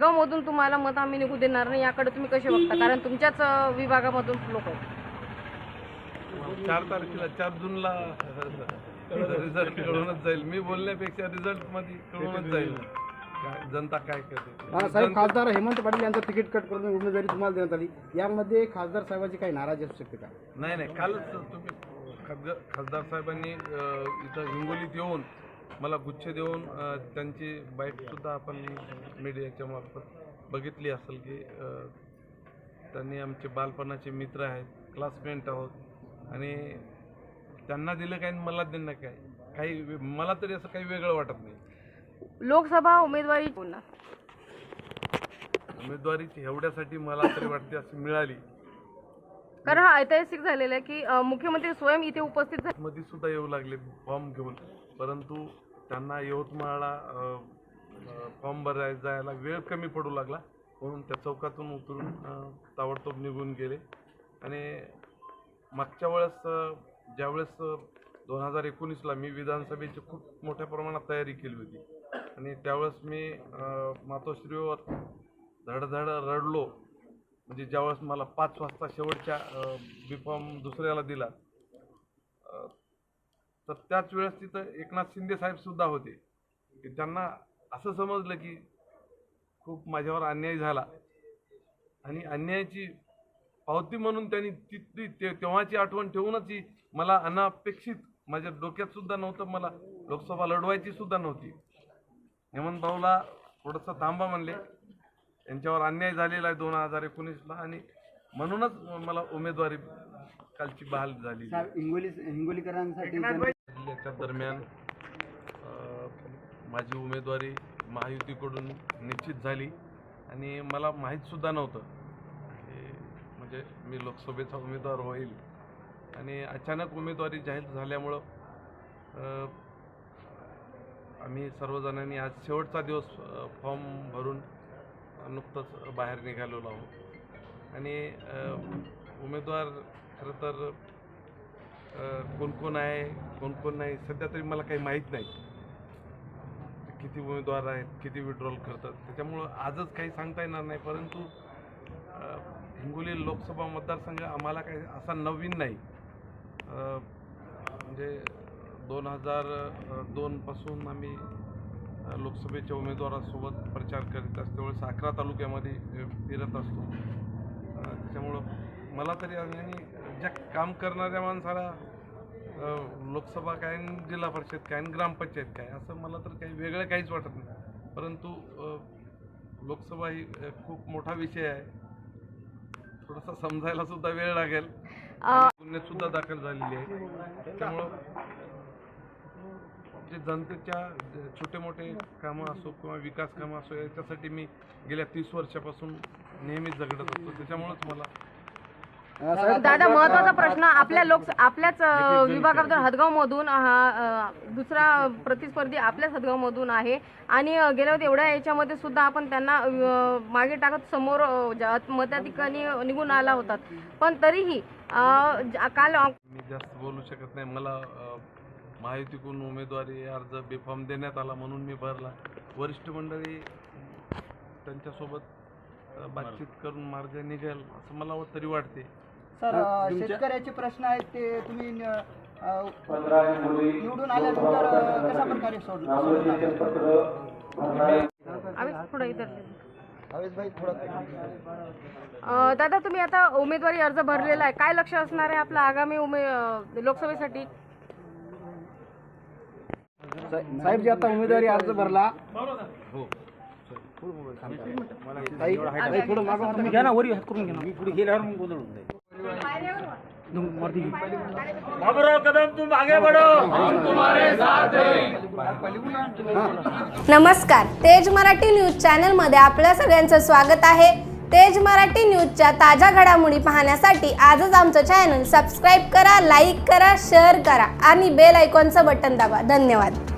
हदगाव मधून तुम्हाला मत आम्ही निघू देणार नाही याकडे तुम्ही कसे बघता? कारण तुमच्याच विभागामधून लोक आहेत. चार तारखेला चार जूनला रिझल्ट कळूनच जाईल. मी बोलण्यापेक्षा रिझल्टमध्ये कळूनच जाईल. जनता काय करते? हा, साहेब खासदार हेमंत पाटील यांचं तिकीट कट करून उमेदवारी तुम्हाला देण्यात आली यामध्ये खासदार साहेबांची काही नाराजी असू शकते का? नाही नाही कालच तुम्ही खासदार खासदार साहेबांनी इथं हिंगोलीत येऊन मला गुच्छ देऊन त्यांची बाईट सुद्धा आपण मीडियाच्या मार्फत बघितली असेल की त्यांनी आमचे बालपणाचे मित्र आहेत क्लासमेट आहोत आणि त्यांना दिलं काय मला दिलं काय? काही मला तरी असं काही वेगळं वाटत नाही. लोकसभा उमेदवारी उमेदवारीची एवढ्यासाठी मला तरी वाटते अशी मिळाली. कारण हा ऐतिहासिक झालेला आहे की मुख्यमंत्री स्वयं इथे उपस्थित झाले. मध्ये सुद्धा येऊ लागले फॉर्म घेऊन. परंतु त्यांना यवतमाळला फॉर्म भरायला जायला वेळ कमी पडू लागला. म्हणून त्या चौकातून उतरून ताबडतोब निघून गेले. आणि मागच्या वेळेस ज्यावेळेस दोन हजार एकोणीसला मी विधानसभेची खूप मोठ्या प्रमाणात तयारी केली होती. आणि त्यावेळेस मी मातोश्रीवर धडधड रडलो. म्हणजे ज्यावेळेस मला पाच वाजता शेवटच्या बी फॉर्म दुसऱ्याला दिला तर त्याच वेळेस तिथं एकनाथ शिंदे साहेब सुद्धा होते. की त्यांना असं समजलं की खूप माझ्यावर अन्याय झाला. आणि अन्यायाची पावती म्हणून त्यांनी तिथली ते तेव्हाची आठवण ठेवूनच ही मला अनपेक्षित माझ्या डोक्यात सुद्धा नव्हतं मला लोकसभा लढवायची सुद्धा नव्हती. हेमंत भाऊला थोडंसं थांबा म्हणले. यांच्यावर अन्याय झालेला आहे दोन हजार एकोणीसला आणि म्हणूनच मला उमेदवारी कालची बहाल झाली हिंगोली हिंगोलीकरांसाठी याच्या दरम्यान माझी उमेदवारी महायुतीकडून निश्चित झाली. आणि मला माहीतसुद्धा नव्हतं. म्हणजे मी लोकसभेचा उमेदवार होईल. आणि अचानक उमेदवारी जाहीर झाल्यामुळं आम्ही सर्वजणांनी आज शेवटचा दिवस फॉर्म भरून नुकतंच बाहेर निघालेलो आहोत. आणि उमेदवार खरं तर कोण कोण आहे कोण कोण नाही सध्या तरी मला काही माहीत नाही. किती उमेदवार आहेत किती विड्रॉल करतात. त्याच्यामुळं आजच काही सांगता येणार नाही परंतु हिंगोली लोकसभा मतदारसंघ आम्हाला काही असा नवीन नाही. म्हणजे दोन हजार दोनपासून आम्ही लोकसभेच्या उमेदवारासोबत प्रचार करीत असतो. वेळेस अकरा तालुक्यामध्ये फिरत असतो. त्याच्यामुळं मला तरी आणि ज्या काम करणाऱ्या माणसाला लोकसभा काय जिल्हा परिषद काय आणि ग्रामपंचायत काय असं मला तर काही वेगळं काहीच वाटत नाही. परंतु लोकसभा ही खूप मोठा विषय आहे. थोडासा समजायला सुद्धा वेळ लागेल. गुन्हे सुद्धा दाखल झालेली आहे. त्यामुळं जे जनतेच्या छोटे मोठे कामं असो किंवा विकास कामं असो याच्यासाठी मी गेल्या तीस वर्षापासून नेहमीच झगडत असतो. त्याच्यामुळंच मला दादा महत्त्वाचा प्रश्न आपल्या लोक आपल्याच विभागाबद्दल हदगाव मधून हा दुसरा प्रतिस्पर्धी आपल्याच हदगाव मधून आहे. आणि गेल्या वेळी एवढ्या याच्यामध्ये सुद्धा आपण त्यांना मागे टाकत समोर मताधिकानी निघून आला होतात पण तरीही काल मी जास्त बोलू शकत नाही. मला अ, महायुतीकडून उमेदवारी अर्ज बेफॉर्म देण्यात आला म्हणून मी भरला. वरिष्ठ मंडळी त्यांच्यासोबत बातचीत करून मार्ग निघेल असं मला तरी वाटते. सर शेतकऱ्याचे प्रश्न आहेत ते तुम्ही निवडून आल्यानंतर कशा प्रकारे दादा तुम्ही आता उमेदवारी अर्ज भरलेला आहे. काय लक्ष असणार आहे आपलं आगामी उमे लोकसभेसाठी? साहेब जे आता उमेदवारी अर्ज भरला हो. ताई ताई, थोडं मागं तुम्ही घ्या ना वरी हात करून घ्या ना. मी पुढे गेल्यावर मग गोंधळ होऊन जाईल नमस्कार. तेज मराठी न्यूज चॅनलमध्ये आपल्या सगळ्यांचं स्वागत आहे. तेज मराठी न्यूजच्या ताज्या घडामोडी पाहण्यासाठी आजच आमचं चॅनल सबस्क्राईब करा लाईक करा शेअर करा आणि बेल आयकॉनचं बटन दाबा. धन्यवाद.